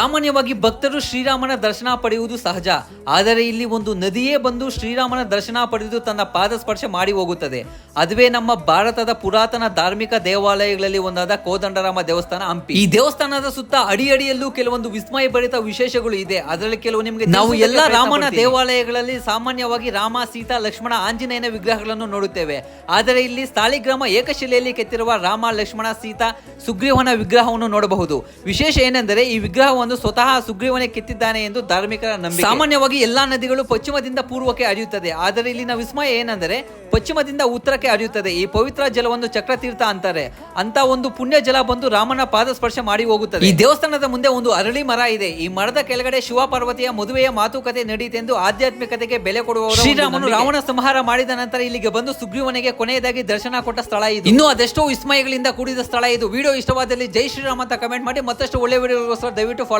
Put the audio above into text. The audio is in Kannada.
ಸಾಮಾನ್ಯವಾಗಿ ಭಕ್ತರು ಶ್ರೀರಾಮನ ದರ್ಶನ ಪಡೆಯುವುದು ಸಹಜ. ಆದರೆ ಇಲ್ಲಿ ಒಂದು ನದಿಯೇ ಬಂದು ಶ್ರೀರಾಮನ ದರ್ಶನ ಪಡೆದು ತನ್ನ ಪಾದ ಸ್ಪರ್ಶ ಮಾಡಿ ಹೋಗುತ್ತದೆ. ಅದುವೇ ನಮ್ಮ ಭಾರತದ ಪುರಾತನ ಧಾರ್ಮಿಕ ದೇವಾಲಯಗಳಲ್ಲಿ ಒಂದಾದ ಕೋದಂಡರಾಮ ದೇವಸ್ಥಾನ ಹಂಪಿ. ಈ ದೇವಸ್ಥಾನದ ಸುತ್ತ ಅಡಿ ಅಡಿಯಲ್ಲೂ ಕೆಲವೊಂದು ವಿಸ್ಮಯ ಭರಿತ ವಿಶೇಷಗಳು ಇದೆ. ಅದರಲ್ಲಿ ಕೆಲವು ನಿಮಗೆ ನಾವು ಎಲ್ಲ ರಾಮನ ದೇವಾಲಯಗಳಲ್ಲಿ ಸಾಮಾನ್ಯವಾಗಿ ರಾಮ ಸೀತಾ ಲಕ್ಷ್ಮಣ ಆಂಜನೇಯನ ವಿಗ್ರಹಗಳನ್ನು ನೋಡುತ್ತೇವೆ. ಆದರೆ ಇಲ್ಲಿ ಸ್ಥಾಳಿಗ್ರಾಮ ಏಕಶಿಲೆಯಲ್ಲಿ ಕೆತ್ತಿರುವ ರಾಮ ಲಕ್ಷ್ಮಣ ಸೀತಾ ಸುಗ್ರೀವನ ವಿಗ್ರಹವನ್ನು ನೋಡಬಹುದು. ವಿಶೇಷ ಏನೆಂದರೆ ಈ ವಿಗ್ರಹವನ್ನು ಸ್ವತಃ ಸುಗ್ರೀವನೇ ಕೆತ್ತಿದ್ದಾನೆ ಎಂದು ಧಾರ್ಮಿಕರ ನಂಬಿಕೆ. ಸಾಮಾನ್ಯವಾಗಿ ಎಲ್ಲಾ ನದಿಗಳು ಪಶ್ಚಿಮದಿಂದ ಪೂರ್ವಕ್ಕೆ ಹರಿಯುತ್ತದೆ. ಆದರೆ ಇಲ್ಲಿನ ವಿಸ್ಮಯ ಏನೆಂದರೆ ಪಶ್ಚಿಮದಿಂದ ಉತ್ತರಕ್ಕೆ ಹರಿಯುತ್ತದೆ. ಈ ಪವಿತ್ರ ಜಲವನ್ನು ಚಕ್ರತೀರ್ಥ ಅಂತಾರೆ. ಅಂತ ಒಂದು ಪುಣ್ಯ ಜಲ ಬಂದು ರಾಮನ ಪಾದ ಸ್ಪರ್ಶ ಮಾಡಿ ಹೋಗುತ್ತದೆ. ಈ ದೇವಸ್ಥಾನದ ಮುಂದೆ ಒಂದು ಅರಳಿ ಮರ ಇದೆ. ಈ ಮರದ ಕೆಳಗಡೆ ಶಿವ ಪಾರ್ವತಿಯ ಮದುವೆಯ ಮಾತುಕತೆ ನಡೆಯಿತೆಂದು ಆಧ್ಯಾತ್ಮಿಕತೆಗೆ ಬೆಲೆ ಕೊಡುವ ಶ್ರೀರಾಮನು ರಾವಣ ಸಂಹಾರ ಮಾಡಿದ ನಂತರ ಇಲ್ಲಿಗೆ ಬಂದು ಸುಗ್ರೀವನಿಗೆ ಕೊನೆಯದಾಗಿ ದರ್ಶನ ಕೊಟ್ಟ ಸ್ಥಳ ಇದು. ಇನ್ನು ಅದೆಷ್ಟೋ ವಿಸ್ಮಯಗಳಿಂದ ಕೂಡಿದ ಸ್ಥಳ ಇದು. ವಿಡಿಯೋ ಇಷ್ಟವಾದಲ್ಲಿ ಜೈ ಶ್ರೀರಾಮ್ ಅಂತ ಕಮೆಂಟ್ ಮಾಡಿ ಮತ್ತಷ್ಟು ಒಳ್ಳೆ ವಿಡಿಯೋಗೋಸ್ಕರ ದಯವಿಟ್ಟು ಫಾಲೋ